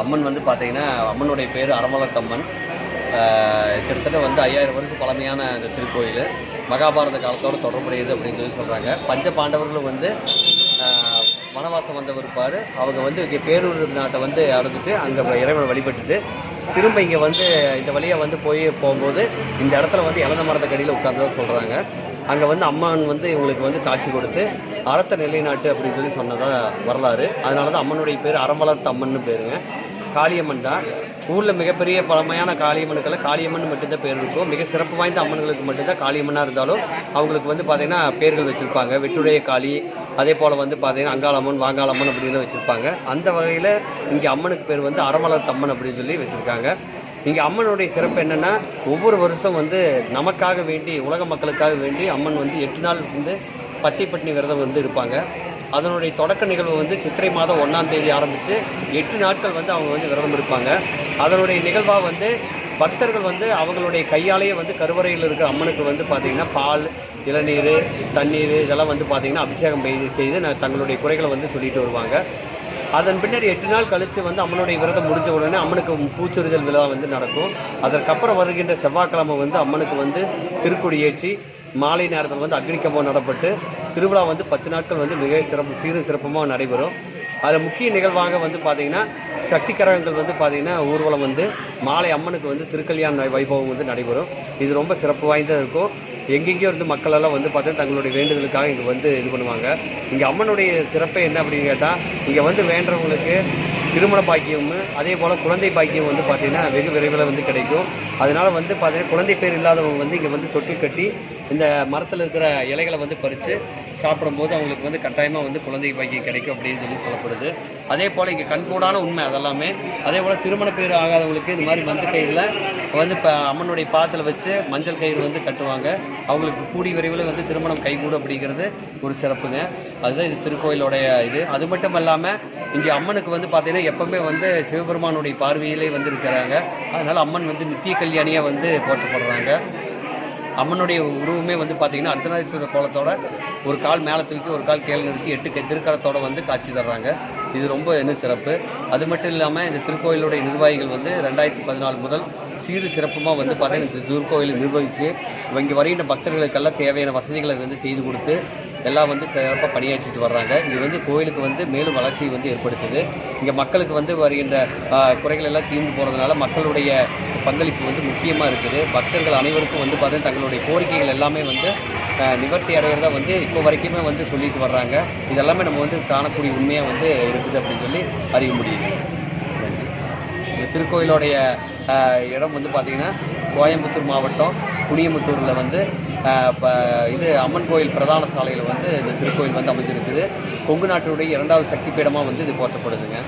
அம்மன் வந்து பார்த்தீங்கன்னா அம்மனுடைய பேர் அறமலத்தம்மன் கிட்டத்தட்ட வந்து ஐயாயிரம் வருஷம் பழமையான இந்த திருக்கோயில். மகாபாரத காலத்தோடு தொடர்புடையது அப்படின்னு சொல்லி சொல்கிறாங்க பஞ்ச பாண்டவர்களும் வந்து வனவாசம் வந்த பிற்பாடு அவங்க வந்து இங்கே பேரூர் நாட்டை வந்து அடைஞ்சிட்டு அங்கே இறைவனை வழிபட்டுட்டு திரும்ப இங்கே வந்து இந்த வழியாக வந்து போய் போகும்போது இந்த இடத்துல வந்து இளந்த மரத்துக்கடியில் உட்காந்து சொல்கிறாங்க அங்கே வந்து அம்மன் வந்து இவங்களுக்கு வந்து காட்சி கொடுத்து அறத்த நிலைநாட்டு அப்படின்னு சொல்லி சொன்னதாக வரலாறு. அதனால தான் அம்மனுடைய பேர் அறமலர்த்த அம்மன் பேருங்க. காளியம்மன் தான் ஊரில் மிகப்பெரிய பழமையான காளியம்மனுக்கெல்லாம் காளியம்மன் மட்டும்தான் பேர் இருக்கும். மிக சிறப்பு வாய்ந்த அம்மன்களுக்கு மட்டும்தான் காளியம்மனாக இருந்தாலும் அவங்களுக்கு வந்து பார்த்தீங்கன்னா பேர்கள் வச்சுருப்பாங்க. வெட்டுடைய காளி அதே போல் வந்து பார்த்தீங்கன்னா அங்காளம்மன் வாங்காளம்மன் அப்படின்னு வச்சுருப்பாங்க. அந்த வகையில் இங்கே அம்மனுக்கு பேர் வந்து அறமலர் தம்மன் அப்படின்னு சொல்லி வச்சுருக்காங்க. இங்கே அம்மனுடைய சிறப்பு என்னென்னா ஒவ்வொரு வருஷம் வந்து நமக்காக வேண்டி உலக மக்களுக்காக வேண்டி அம்மன் வந்து எட்டு நாள் வந்து பச்சைப்பட்டினி விரதம் வந்து இருப்பாங்க. அதனுடைய தொடக்க நிகழ்வு வந்து சித்திரை மாதம் ஒன்றாம் தேதி ஆரம்பித்து எட்டு நாட்கள் வந்து அவங்க வந்து விரதம் இருப்பாங்க. அதனுடைய நிகழ்வாக வந்து பக்தர்கள் வந்து அவங்களுடைய கையாலேயே வந்து கருவறையில் இருக்கிற அம்மனுக்கு வந்து பார்த்தீங்கன்னா பால் இளநீர் தண்ணீர் இதெல்லாம் வந்து பார்த்தீங்கன்னா அபிஷேகம் செய்து- செய்து தங்களுடைய குறைகளை வந்து சொல்லிட்டு வருவாங்க. அதன் பின்னர் எட்டு நாள் கழித்து வந்து அம்மனுடைய விரதம் முடிஞ்ச உடனே அம்மனுக்கு பூச்சொரிதல் விழா வந்து நடக்கும். அதற்கப்புறம் வருகின்ற செவ்வாய்க்கிழமை வந்து அம்மனுக்கு வந்து திருக்குடி ஏற்றி மாலை நேரத்தில் வந்து அக்னிக்கம்பம் நடப்பட்டு திருவிழா வந்து பத்து நாட்கள் வந்து மிக சிறப்பு சீரும் சிறப்புமாக நடைபெறும். அதில் முக்கிய நிகழ்வாக வந்து பார்த்தீங்கன்னா சக்தி கரகங்கள் வந்து பார்த்தீங்கன்னா ஊர்வலம் வந்து மாலை அம்மனுக்கு வந்து திருக்கல்யாண வைபவம் வந்து நடைபெறும். இது ரொம்ப சிறப்பு வாய்ந்ததாக இருக்கும். எங்கெங்கேயோ இருந்து மக்களெல்லாம் வந்து பார்த்தீங்கன்னா தங்களுடைய வேண்டுதலுக்காக இங்கே வந்து இது பண்ணுவாங்க. இங்கே அம்மனுடைய சிறப்பை என்ன அப்படின்னு கேட்டால் இங்கே வந்து வேண்டவங்களுக்கு திருமண பாக்கியமும் அதே போல் குழந்தை பாக்கியம் வந்து பார்த்தீங்கன்னா வெகு விரைவில் வந்து கிடைக்கும். அதனால் வந்து பார்த்தீங்கன்னா குழந்தை பேர் இல்லாதவங்க வந்து இங்கே வந்து தொட்டில் கட்டி இந்த மரத்தில் இருக்கிற இலைகளை வந்து பறித்து சாப்பிடும்போது அவங்களுக்கு வந்து கட்டாயமாக வந்து குழந்தை பாக்கியம் கிடைக்கும் அப்படின்னு சொல்லி சொல்லப்படுது. அதே போல் இங்கே கண்கூடான உண்மை அதெல்லாமே. அதே போல் திருமண பேர் ஆகாதவங்களுக்கு இந்த மாதிரி மஞ்சள் கயிறில் வந்து இப்போ அம்மனுடைய பாத்தில் வச்சு மஞ்சள் கயிறு வந்து கட்டுவாங்க. அவங்களுக்கு கூடி விரைவில் வந்து திருமணம் கைகூடும் அப்படிங்கிறது ஒரு சிறப்புங்க. அதுதான் இது திருக்கோயிலோடைய இது. அது மட்டும் இல்லாமல் இங்கே அம்மனுக்கு வந்து பார்த்தீங்கன்னா எப்பவுமே வந்து சிவபெருமானுடைய பார்வையிலே வந்து இருக்கிறாங்க. அதனால் அம்மன் வந்து நித்திய கல்யாணியாக வந்து போற்றப்படுறாங்க. அம்மனுடைய உருவமே வந்து பார்த்தீங்கன்னா அர்த்தநாதீஸ்வரர் கோலத்தோட ஒரு கால் மேலே தூக்கி ஒரு கால் கேள்வி நிறுத்தி எட்டு திருக்கரத்தோட வந்து காட்சி தர்றாங்க. இது ரொம்ப என்ன சிறப்பு. அது மட்டும் இல்லாமல் இந்த திருக்கோயிலுடைய நிர்வாகிகள் வந்து ரெண்டாயிரத்தி பதினாலு முதல் சீறு சிறப்புமாக வந்து பார்த்தீங்கன்னா இந்த திருக்கோயிலை நிர்வகித்து இங்கே வருகின்ற பக்தர்களுக்கெல்லாம் தேவையான வசதிகளை வந்து செய்து கொடுத்து எல்லாம் வந்து சிறப்பாக பணியாற்றிட்டு வர்றாங்க. இது வந்து கோயிலுக்கு வந்து மேலும் வளர்ச்சியை வந்து ஏற்படுத்துது. இங்கே மக்களுக்கு வந்து வருகின்ற குறைகள் எல்லாம் தீர்ந்து போகிறதுனால மக்களுடைய பங்களிப்பு வந்து முக்கியமாக இருக்குது. பக்தர்கள் அனைவருக்கும் வந்து பார்த்தீங்கன்னா தங்களுடைய கோரிக்கைகள் எல்லாமே வந்து நிவர்த்தி அடைகிறதா வந்து இப்போ வரைக்குமே வந்து சொல்லிட்டு வர்றாங்க. இதெல்லாமே நம்ம வந்து காணக்கூடிய உண்மையாக வந்து இருக்குது அப்படின்னு சொல்லி அறிய முடியுது. திருக்கோயிலோடைய இடம் வந்து பார்த்திங்கன்னா கோயம்புத்தூர் மாவட்டம் குனியமுத்தூரில் வந்து இது அம்மன் கோயில் பிரதான சாலையில் வந்து இந்த திருக்கோயில் வந்து அமைஞ்சிருக்குது. கொங்கு நாட்டுடைய இரண்டாவது சக்தி பீடமாக வந்து இது போற்றப்படுதுங்க.